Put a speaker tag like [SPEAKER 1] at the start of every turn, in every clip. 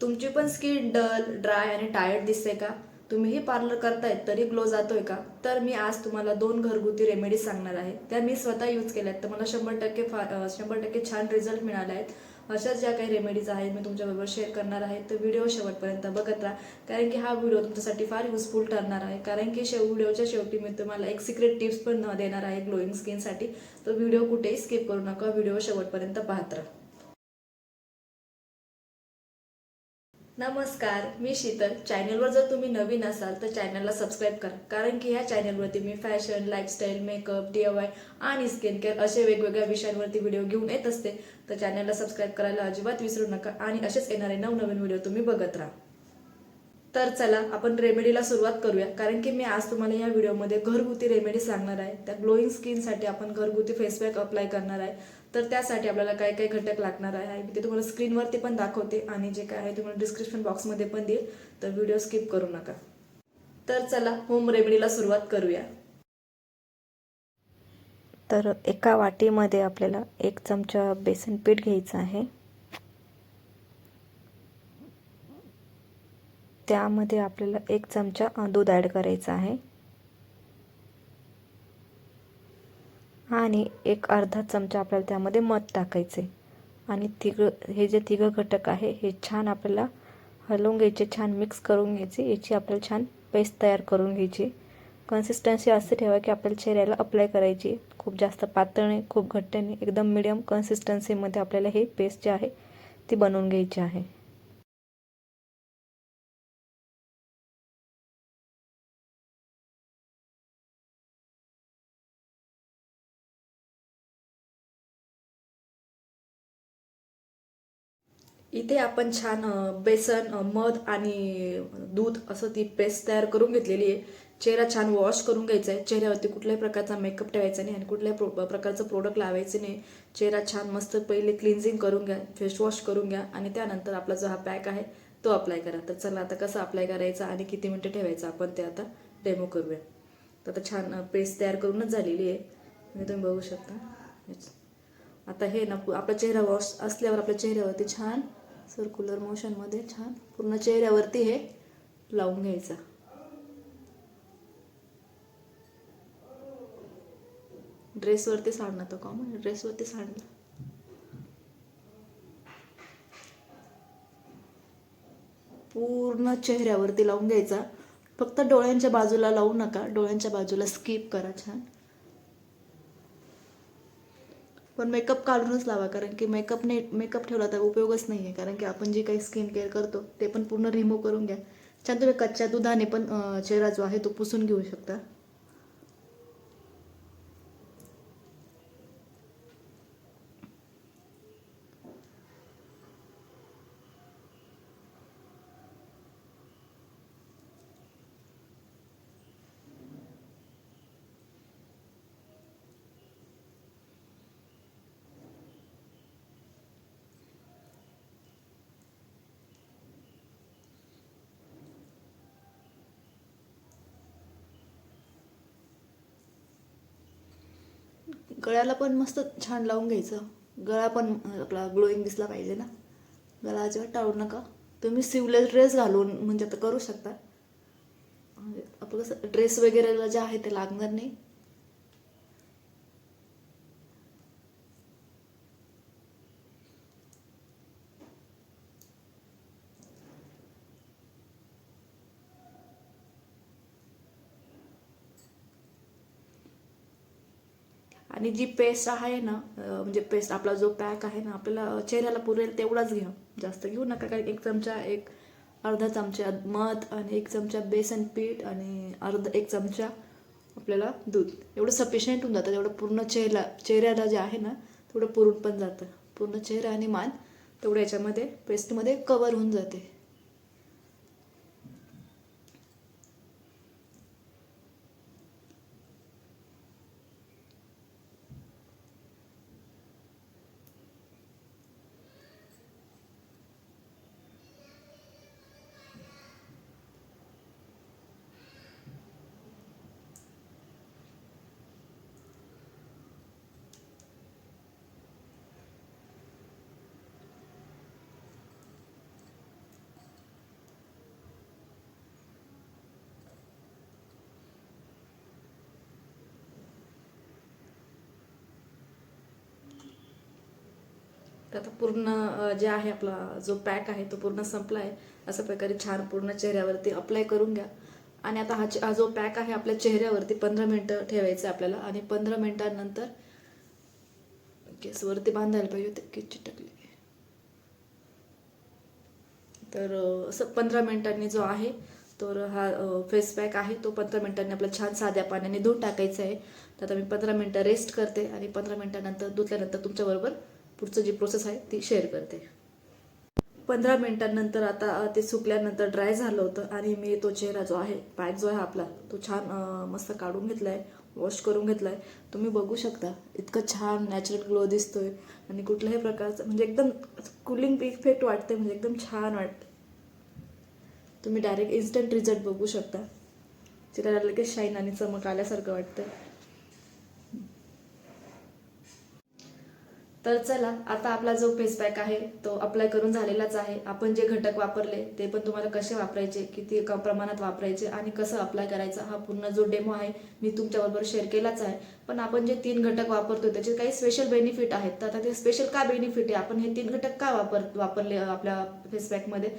[SPEAKER 1] तुमची पण skin dull dry आणि टायर्ड दिसते का? तुम्हीही पार्लर करतायत तरी ग्लो जातोय का? तर मी आज तुम्हाला दोन घरगुती रेमेडीज सांगणार आहे. त्या मी स्वतः यूज केल्या आहेत तर मला शंभर टक्के फा शंभर टक्के छान रिझल्ट मिळाले आहेत. अशाच ज्या काही रेमेडीज आहेत मी तुमच्याबरोबर शेअर करणार आहे. तर व्हिडिओ शेवटपर्यंत बघत राहा. कारण की हा व्हिडिओ तुमच्यासाठी फार युजफुल ठरणार आहे. कारण की शेव व्हिडिओच्या शेवटी मी तुम्हाला एक सिक्रेट टिप्स पण न देणार आहे ग्लोईंग स्किनसाठी तर व्हिडिओ कुठेही स्किप करू नका. व्हिडिओ शेवटपर्यंत पाहत राहा. नमस्कार मी शीतल. चॅनलवर जर तुम्ही नवीन असाल तर चॅनलला सबस्क्राईब करा. कारण की ह्या चॅनलवरती मी fashion lifestyle makeup D Y आणि स्किन केअर असे वेगवेगळ्या विषयांवरती व्हिडिओ घेऊन येत असते. तर चॅनलला सबस्क्राईब करायला अजिबात विसरू नका आणि असेच येणारे नवनवीन व्हिडिओ तुम्ही बघत राहा. तर चला आपण रेमेडीला सुरुवात करूया. कारण की मी आज तुम्हाला या व्हिडिओमध्ये घरगुती रेमेडी सांगणार आहे. त्या ग्लोईंग स्किनसाठी आपण घरगुती फेसपॅक अप्लाय करणार आहे. तर त्यासाठी आपल्याला काय काय घटक लागणार आहे मी ते तुम्हाला स्क्रीनवरती पण दाखवते आणि जे काय आहे तुम्हाला डिस्क्रिप्शन बॉक्समध्ये पण देईल. तर व्हिडिओ स्किप करू नका. तर चला होम रेमेडीला सुरुवात करूया.
[SPEAKER 2] तर एका वाटीमध्ये आपल्याला एक चमचा बेसन पीठ घ्यायचं आहे. त्यामध्ये आपल्याला एक चमचा दूध ॲड करायचं आहे. आणि एक अर्धा चमचा आपल्याला त्यामध्ये मध टाकायचे आणि तिघं हे जे तिघं घटक आहे हे छान आपल्याला हलवून घ्यायचे छान मिक्स करून घ्यायचे. याची आपल्याला छान पेस्ट तयार करून घ्यायची. कन्सिस्टन्सी असं ठेवा की आपल्याला चेहऱ्याला अप्लाय करायची. खूप जास्त पातळ नाही खूप घट्टणे एकदम मिडियम कन्सिस्टन्सीमध्ये आपल्याला हे पेस्ट जे आहे ती बनवून घ्यायची आहे.
[SPEAKER 1] इथे आपण छान बेसन मध आणि दूध असं ती पेस्ट तयार करून घेतलेली आहे. चेहरा छान वॉश करून घ्यायचा आहे. चेहऱ्यावरती कुठल्याही प्रकारचा मेकअप ठेवायचा नाही आणि कुठल्याही प्रो प्रकारचं प्रोडक्ट लावायचे नाही. चेहरा छान मस्त पहिले क्लिन्झिंग करून घ्या फेस वॉश करून घ्या आणि त्यानंतर आपला जो हा पॅक आहे तो अप्लाय करा. तर चला आता कसं अप्लाय करायचा आणि किती मिनटं ठेवायचं आपण ते आता डेमो करूया. तर आता छान पेस्ट तयार करूनच झालेली आहे. म्हणजे तुम्ही बघू शकता. आता हे ना आपला चेहरा वॉश असल्यावर आपल्या चेहऱ्यावरती छान सर्क्युलर मोशनमध्ये छान. पूर्ण चेहऱ्यावरती हे लावून घ्यायचं. ड्रेसवरती सांडणं तो कॉमन ड्रेसवरती सांडणं. पूर्ण चेहऱ्यावरती लावून घ्यायचा. फक्त डोळ्यांच्या बाजूला लावू नका. डोळ्यांच्या बाजूला स्किप करा छान. पण मेकअप काढूनच लावा कारण की मेकअपने मेकअप ठेवला तर उपयोगच नाही आहे कारण की आपण जे काही स्किन केअर करतो ते पण पूर्ण रिमूव्ह करून घ्या. छान तुम्ही कच्च्या दुधाने पण चेहरा जो आहे तो पुसून घेऊ शकता. गळ्याला पण मस्त छान लावून घ्यायचं. गळा पण आपला ग्लोईंग दिसला पाहिजे ना. गळा अजिबात टाळू नका. तुम्ही सिवलेस ड्रेस घालून म्हणजे आता करू शकता. म्हणजे आपलं कसं ड्रेस वगैरेला जे आहे ते लागणार नाही. आणि जी पेस्ट आहे ना म्हणजे पेस्ट आपला जो पॅक आहे ना आपल्याला चेहऱ्याला पुरेल तेवढाच घ्या. जास्त घेऊ नका कारण एक चमचा एक अर्धा चमचा मध आणि एक चमचा बेसन पीठ आणि अर्धा एक चमचा आपल्याला दूध. एवढं सफिशियंट होऊन जातं. तेवढं पूर्ण चेहरा चेहऱ्याला जे आहे ना तेवढं पुरून पण जातं. पूर्ण चेहरा आणि मान तेवढं याच्यामध्ये पेस्टमध्ये कवर होऊन जाते. तर आता पूर्ण जे आहे आपला जो पॅक आहे तो पूर्ण संपला आहे अशा प्रकारे छान पूर्ण चेहऱ्यावरती अप्लाय करून घ्या. आणि आता हा हा जो पॅक आहे आपल्या चेहऱ्यावरती पंधरा मिनटं ठेवायचं आहे आपल्याला. आणि पंधरा मिनटांनंतर केसवरती बांधायला पाहिजे होते. केस चिटकले. तर असं पंधरा मिनिटांनी जो आहे तर हा फेस पॅक आहे तो पंधरा मिनिटांनी आपला छान साध्या पाण्याने धुवून टाकायचा आहे. तर आता मी पंधरा मिनटं रेस्ट करते आणि पंधरा मिनटानंतर धुतल्यानंतर तुमच्याबरोबर पुढचं जी प्रोसेस आहे ती शेअर करते. पंधरा मिनिटांनंतर आता ते सुकल्यानंतर ड्राय झालं होतं आणि मी तो चेहरा जो आहे पॅक जो आहे आपला तो छान मस्त काढून घेतला आहे वॉश करून घेतला आहे तुम्ही बघू शकता इतकं छान नॅचरल ग्लो दिसतोय आणि कुठल्याही प्रकारचं म्हणजे एकदम कुलिंग इफेक्ट वाटते म्हणजे एकदम छान वाटते तुम्ही डायरेक्ट इन्स्टंट रिझल्ट बघू शकता. चेहऱ्याला लगेच शाईन आणि चमक आल्यासारखं वाटतं तर चला आता आपला जो फेस पॅक आहे तो अप्लाय करून झालेलाच आहे. आपण जे घटक वापरले ते पण तुम्हाला कसे वापरायचे किती प्रमाणात वापरायचे आणि कसं अप्लाय करायचं हा पूर्ण जो डेमो आहे मी तुमच्याबरोबर शेअर केलाच आहे. पण आपण जे तीन घटक वापरतो त्याचे काही स्पेशल बेनिफिट आहेत. तर आता ते स्पेशल का बेनिफिट आहे? आपण हे तीन घटक का वापर वापरले आपल्या फेस पॅकमध्ये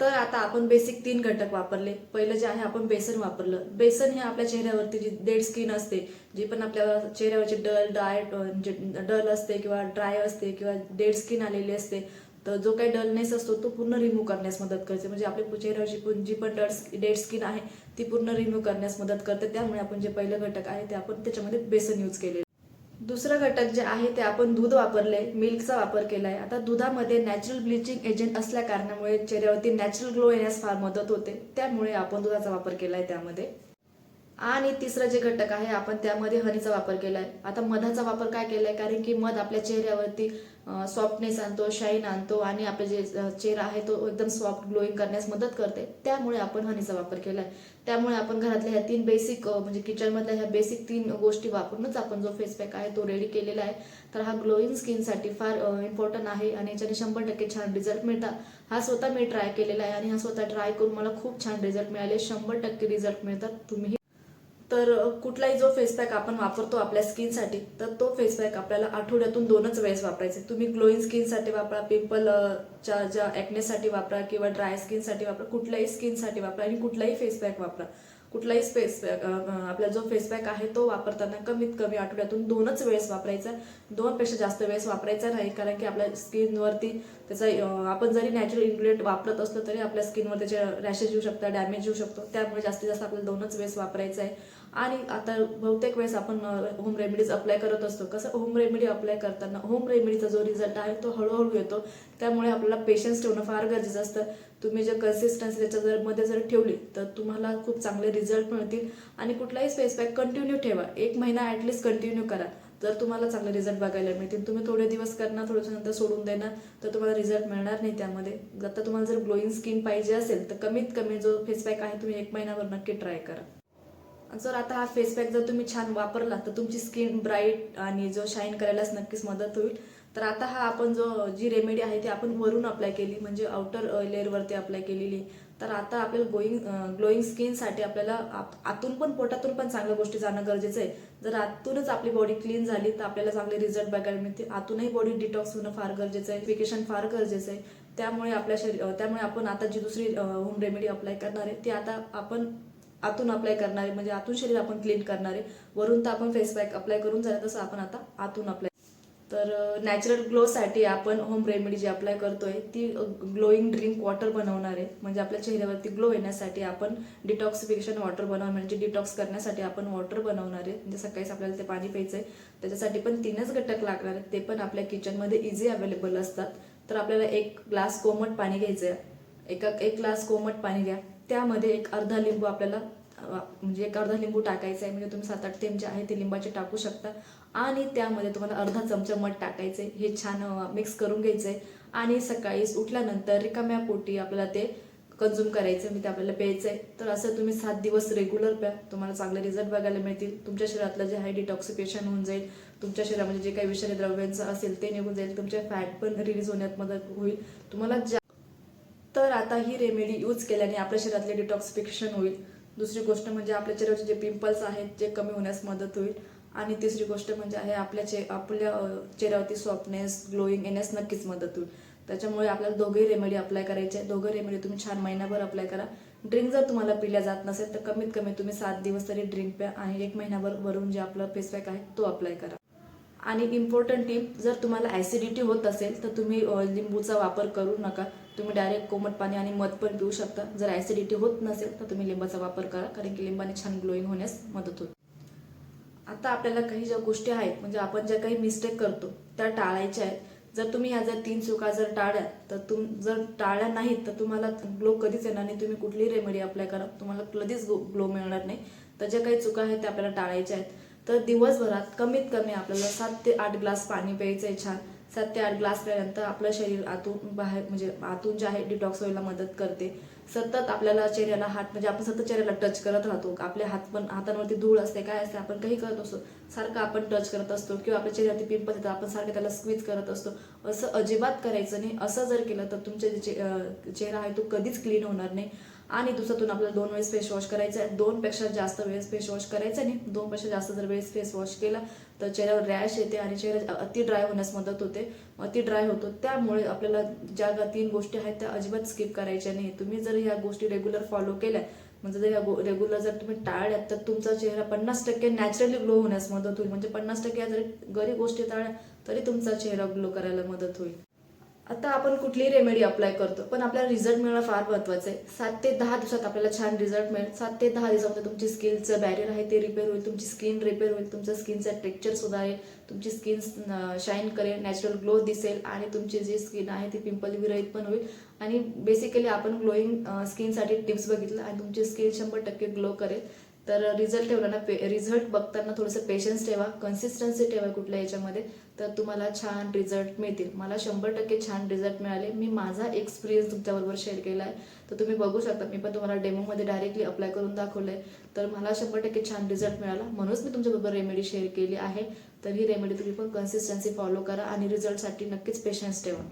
[SPEAKER 1] तर आता आपण बेसिक तीन घटक वापरले. पहिलं जे आहे आपण बेसन वापरलं. बेसन हे आपल्या चेहऱ्यावरती जी डेड स्किन असते जी पण आपल्या चेहऱ्यावरची डल ड्राय डल असते किंवा ड्राय असते किंवा डेड स्किन आलेली असते तर जो काही डलनेस असतो तो पूर्ण रिमूव्ह करण्यास मदत करते. म्हणजे आपल्या चेहऱ्यावरची पण जी पण डल डेड स्किन आहे ती पूर्ण रिमूव्ह करण्यास मदत करते. त्यामुळे आपण जे पहिलं घटक आहे ते आपण त्याच्यामध्ये बेसन यूज केले दुसरं घटक जे आहे ते आपण दूध वापरले मिल्कचा वापर केला आहे आता दुधामध्ये नॅचरल ब्लिचिंग एजंट असल्या कारणामुळे चेहऱ्यावरती नॅचरल ग्लो येण्यास फार मदत होते. त्यामुळे आपण दुधाचा वापर केला आहे त्यामध्ये. आणि तिसरं जे घटक आहे आपण त्यामध्ये हनीचा वापर केलाय. आता मधाचा वापर काय केलाय? कारण की मध आपल्या चेहऱ्यावरती सॉफ्टनेस आणतो शाईन आणतो आणि आपले जे चेहरा आहे तो एकदम सॉफ्ट ग्लोईंग करण्यास मदत करते. त्यामुळे आपण हनीचा वापर केलाय. त्यामुळे आपण घरातल्या ह्या तीन बेसिक म्हणजे किचनमधल्या ह्या बेसिक तीन गोष्टी वापरूनच आपण जो फेस पॅक आहे तो रेडी केलेला आहे. तर हा ग्लोईंग स्किनसाठी फार इम्पॉर्टंट आहे आणि याच्याने शंभर टक्के छान रिझल्ट मिळतात. हा स्वतः मी ट्राय केलेला आहे आणि हा स्वतः ट्राय करून मला खूप छान रिझल्ट मिळाले. शंभर टक्के रिझल्ट मिळतात. तुम्ही तर कुठलाही जो फेसपॅक आपण वापरतो आपल्या स्किनसाठी तर तो फेसपॅक आपल्याला आठवड्यातून दोनच वेळेस वापरायचे. तुम्ही ग्लोईंग स्किनसाठी वापरा पिंपलच्या ज्या ॲक्नेसाठी वापरा किंवा ड्राय स्किनसाठी वापरा कुठल्याही स्किनसाठी वापरा आणि कुठलाही फेसपॅक वापरा. कुठलाही फेस पॅक आपला जो फेसपॅक आहे तो वापरताना कमीत कमी आठवड्यातून दोनच वेळेस वापरायचा. दोनपेक्षा जास्त वेळेस वापरायचा नाही कारण की आपल्या स्किनवरती त्याचा आपण जरी नॅचरल इन्ग्रेडियंट वापरत असलो तरी आपल्या स्किनवर त्याचे रॅशेस येऊ शकतात डॅमेज येऊ शकतो. त्यामुळे जास्तीत जास्त आपल्याला दोनच वेळेस वापरायचं आहे. आणि आता बहुतेक वेळेस आपण होम रेमेडीज अप्लाय करत असतो. कसं होम रेमेडी अप्लाय करताना होम रेमेडीचा जो रिझल्ट आहे तो हळूहळू येतो. त्यामुळे आपल्याला पेशन्स ठेवणं फार गरजेचं असतं. तुम्ही जर कन्सिस्टन्सी त्याच्या जर मध्ये जर ठेवली तर तुम्हाला खूप चांगले रिझल्ट मिळतील. आणि कुठलाही स्पेस पॅक कंटिन्यू ठेवा. एक महिना ॲटलिस्ट कंटिन्यू करा. जर तुम्हाला चांगले रिझल्ट बघायला मिळतील. तुम्ही थोडे दिवस करणार थोड्याच्या नंतर सोडून देणार तर तुम्हाला रिझल्ट मिळणार नाही त्यामध्ये. आता तुम्हाला जर ग्लोईंग स्किन पाहिजे असेल तर कमीत कमी जो फेस पॅक आहे तुम्ही एक महिन्यावर नक्की ट्राय करा. जर आता हा फेस पॅक जर तुम्ही छान वापरला तर तुमची स्किन ब्राईट आणि जो शाईन करायलाच नक्कीच मदत होईल. तर आता हा आपण जो जी रेमेडी आहे ती आपण वरून अप्लाय केली म्हणजे आउटर लेअरवरती अप्लाय केलेली. तर आता आपल्याला गोईंग ग्लोईंग स्किनसाठी आपल्याला आतून पण पोटातून पण चांगल्या गोष्टी जाणं गरजेचं आहे. जर आतूनच आपली बॉडी क्लीन झाली तर आपल्याला चांगले रिझल्ट बघायला मिळते आतूनही बॉडी डिटॉक्स होणं फार गरजेचं आहे. फिकेशन फार गरजेचं आहे. त्यामुळे आपल्या शरीर त्यामुळे आपण आता जी दुसरी होम रेमेडी अप्लाय करणार आहे ती आता आपण आतून अप्लाय करणारे म्हणजे आतून शरीर आपण क्लीन करणारे वरून तर आपण फेस पॅक अप्लाय करून झालं तसं आपण आता आतून अप्लाय तर नॅचरल ग्लोसाठी आपण होम रेमेडी जी अप्लाय करतोय ती ग्लोईंग ड्रिंक वॉटर बनवणार आहे. म्हणजे आपल्या चेहऱ्यावरती ग्लो येण्यासाठी आपण डिटॉक्सिफिकेशन वॉटर बनवणार म्हणजे डिटॉक्स करण्यासाठी आपण वॉटर बनवणार आहे. म्हणजे सकाळीच आपल्याला ते पाणी प्यायचं आहे त्याच्यासाठी पण तीनच घटक लागणार आहेत. ते पण आपल्या किचनमध्ये इझी अवेलेबल असतात. तर आपल्याला एक ग्लास कोमट पाणी घ्यायचं आहे एका एक ग्लास कोमट पाणी घ्या. त्यामध्ये एक अर्धा लिंबू आपल्याला म्हणजे एक अर्धा लिंबू टाकायचा आहे. म्हणजे तुम्ही सात आठ थेंब जे आहे ते लिंबाचे टाकू शकता. आणि त्यामध्ये तुम्हाला अर्धा चमचा मध टाकायचे. हे छान मिक्स करून घ्यायचं. आहे आणि सकाळी उठल्यानंतर रिकाम्या पोटी आपल्याला ते कन्झ्युम करायचं. मी ते आपल्याला प्यायचं आहे तर असं तुम्ही सात दिवस रेग्युलर प्या. तुम्हाला चांगले रिझल्ट बघायला मिळतील. तुमच्या शरीरातलं जे आहे डिटॉक्सिफिकेशन होऊन जाईल. तुमच्या शरीरामध्ये जे काही विषारी द्रव्यांचं असेल ते निघून जाईल. तुमचे फॅट पण रिलीज होण्यात मदत होईल. तुम्हाला ज्या तर आता ही रेमेडी यूज केल्याने आपल्या शरीरातले डिटॉक्सिफिकेशन होईल. दुसरी गोष्ट म्हणजे आपल्या चेहऱ्याचे जे पिंपल्स आहेत जे कमी होण्यास मदत होईल. आणि तिसरी गोष्ट म्हणजे आहे आपल्या चे आपल्या चेहऱ्यावरती सॉफ्टनेस ग्लोईंग येण्यास नक्कीच मदत होईल. त्याच्यामुळे आपल्याला दोघेही रेमेडी अप्लाय करायचे आहे. दोघं रेमेडी तुम्ही छान महिनाभर अप्लाय करा. ड्रिंक जर तुम्हाला पिल्या जात नसेल तर कमीत कमी तुम्ही सात दिवस तरी ड्रिंक प्या आणि एक महिनाभर वरून जे आपलं फेस पॅक आहे तो अप्लाय करा. आणि इम्पॉर्टंट टीप जर तुम्हाला ॲसिडिटी होत असेल तर तुम्ही लिंबूचा वापर करू नका. तुम्ही डायरेक्ट कोमट पाणी आणि मध पण पिऊ शकता. जर ॲसिडिटी होत नसेल तर तुम्ही लिंबाचा वापर करा कारण की लिंबाने छान ग्लोईंग होण्यास मदत होते. आता आपल्याला काही ज्या गोष्टी आहेत म्हणजे आपण ज्या काही मिस्टेक करतो त्या टाळायच्या आहेत. जर तुम्ही ह्या जर तीन चुका जर टाळल्या तर तुम जर टाळल्या नाहीत तर तुम्हाला ग्लो कधीच येणार नाही. तुम्ही कुठलीही रेमेडी अप्लाय करा. तुम्हाला कधीच ग्लो मिळणार नाही. तर ज्या काही चुका आहेत त्या आपल्याला टाळायच्या आहेत. तर दिवसभरात कमीत कमी आपल्याला सात ते आठ ग्लास पाणी प्यायचं आहे छान. सात ते आठ ग्लास प्यायल्यानंतर आपलं शरीर आतून बाहेर म्हणजे आतून जे आहे डिटॉक्स व्हायला मदत करते. सतत आपल्याला चेहऱ्याला हात म्हणजे आपण सतत चेहऱ्याला टच करत राहतो. आपल्या हात पण हातांवरती धूळ असते काय असते आपण काही करत असतो. सारखं आपण टच करत असतो किंवा आपल्या चेहऱ्यावरती पिंपल्स येतात आपण सारखं त्याला स्क्वीज करत असतो. असं अजिबात करायचं नाही. असं जर केलं तर तुमचे जे चे- चेहरा आहे तो कधीच क्लीन होणार नाही. आणि दिवसातून आपल्याला दोन वेळेस फेस वॉश करायचा आहे दोनपेक्षा जास्त वेळेस फेस वॉश करायचा नाही. दोनपेक्षा जास्त जर वेळेस फेस वॉश केला तर चेहऱ्यावर रॅश येते आणि चेहरा अति ड्राय होण्यास मदत होते. अति ड्राय होतो. त्यामुळे आपल्याला ज्या तीन गोष्टी आहेत त्या अजिबात स्किप करायच्या नाही तुम्ही जर ह्या गोष्टी रेग्युलर फॉलो केल्या म्हणजे जर ह्या रेग्युलर जर तुम्ही टाळल्यात तर तुमचा चेहरा पन्नास टक्के नॅचरली ग्लो होण्यास मदत होईल. म्हणजे पन्नास टक्के जरी गरी गोष्टी टाळल्या तरी तुमचा चेहरा ग्लो करायला मदत होईल. आता आपण कुठलीही रेमेडी अप्लाय करतो पण आपल्याला रिझल्ट मिळणं फार महत्त्वाचं आहे. सात ते दहा दिवसात आपल्याला छान रिझल्ट मिळेल. सात ते दहा दिवसामध्ये तुमची स्किनचं बॅरियर आहे ते रिपेअर होईल. तुमची स्किन रिपेअर होईल. तुमचं स्किनचं टेक्स्चर सुधारेल. तुमची स्किन शाईन करेल. नॅचरल ग्लो दिसेल. आणि तुमची जी स्किन आहे ती पिंपल विरहित पण होईल. आणि बेसिकली आपण ग्लोईंग स्किनसाठी टिप्स बघितलं आणि तुमची स्किन शंभर टक्के ग्लो करेल. तर रिझल्ट ठेवताना पे रिझल्ट बघताना थोडंसं पेशन्स ठेवा कन्सिस्टन्सी ठेवा कुठल्या याच्यामध्ये. तर तुम्हाला छान रिझल्ट मिळतील. मला शंभर टक्के छान रिझल्ट मिळाले. मी माझा एक्सपिरियन्स तुमच्याबरोबर शेअर केला आहे तर तुम्ही बघू शकता मी पण तुम्हाला डेमोमध्ये डायरेक्टली अप्लाय करून दाखवलं आहे तर मला शंभर टक्के छान रिझल्ट मिळाला. म्हणूनच मी तुमच्याबरोबर रेमेडी शेअर केली आहे. तर ही रेमेडी तुम्ही पण कन्सिस्टन्सी फॉलो करा आणि रिझल्टसाठी नक्कीच पेशन्स ठेवा.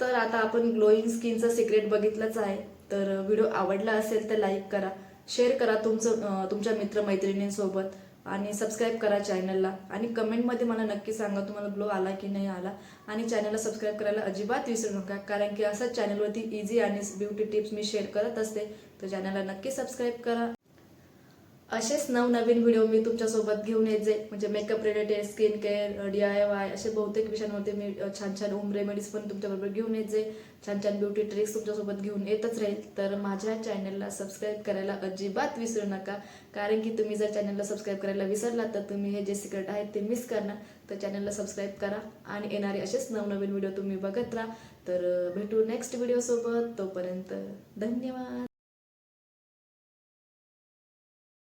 [SPEAKER 1] तर आता आपण ग्लोईंग स्किनचं सिक्रेट बघितलंच आहे. तर व्हिडिओ आवडला असेल तर लाईक करा. शेअर करा तुमचं तुमच्या मित्रमैत्रिणींसोबत आणि सबस्क्राईब करा चॅनलला आणि कमेंटमध्ये मला नक्की सांगा तुम्हाला ग्लो आला की नाही आला. आणि चॅनलला सबस्क्राईब करायला अजिबात विसरू नका कारण की असंच चॅनलवरती इझी आणि ब्युटी टिप्स मी शेअर करत असते. तर चॅनलला नक्की सबस्क्राईब करा. असेच नवनवीन व्हिडिओ मी तुमच्यासोबत घेऊन येत जाईल म्हणजे makeup related skin care D I Y असे बहुतेक विषयांवरती मी छान छान होम रेमेडीज पण तुमच्याबरोबर घेऊन येत जाईल छान छान ब्युटी ट्रिक्स तुमच्यासोबत घेऊन येतच राहील. तर माझ्या चॅनलला सबस्क्राईब करायला अजिबात विसरू नका. कारण की तुम्ही जर चॅनलला सबस्क्राईब करायला विसरलात तर तुम्ही हे जे सिक्रेट आहेत ते मिस करणार. तर चॅनलला सबस्क्राईब करा आणि येणारे असेच नवनवीन व्हिडिओ तुम्ही बघत राहा. तर भेटू नेक्स्ट व्हिडिओसोबत तोपर्यंत धन्यवाद.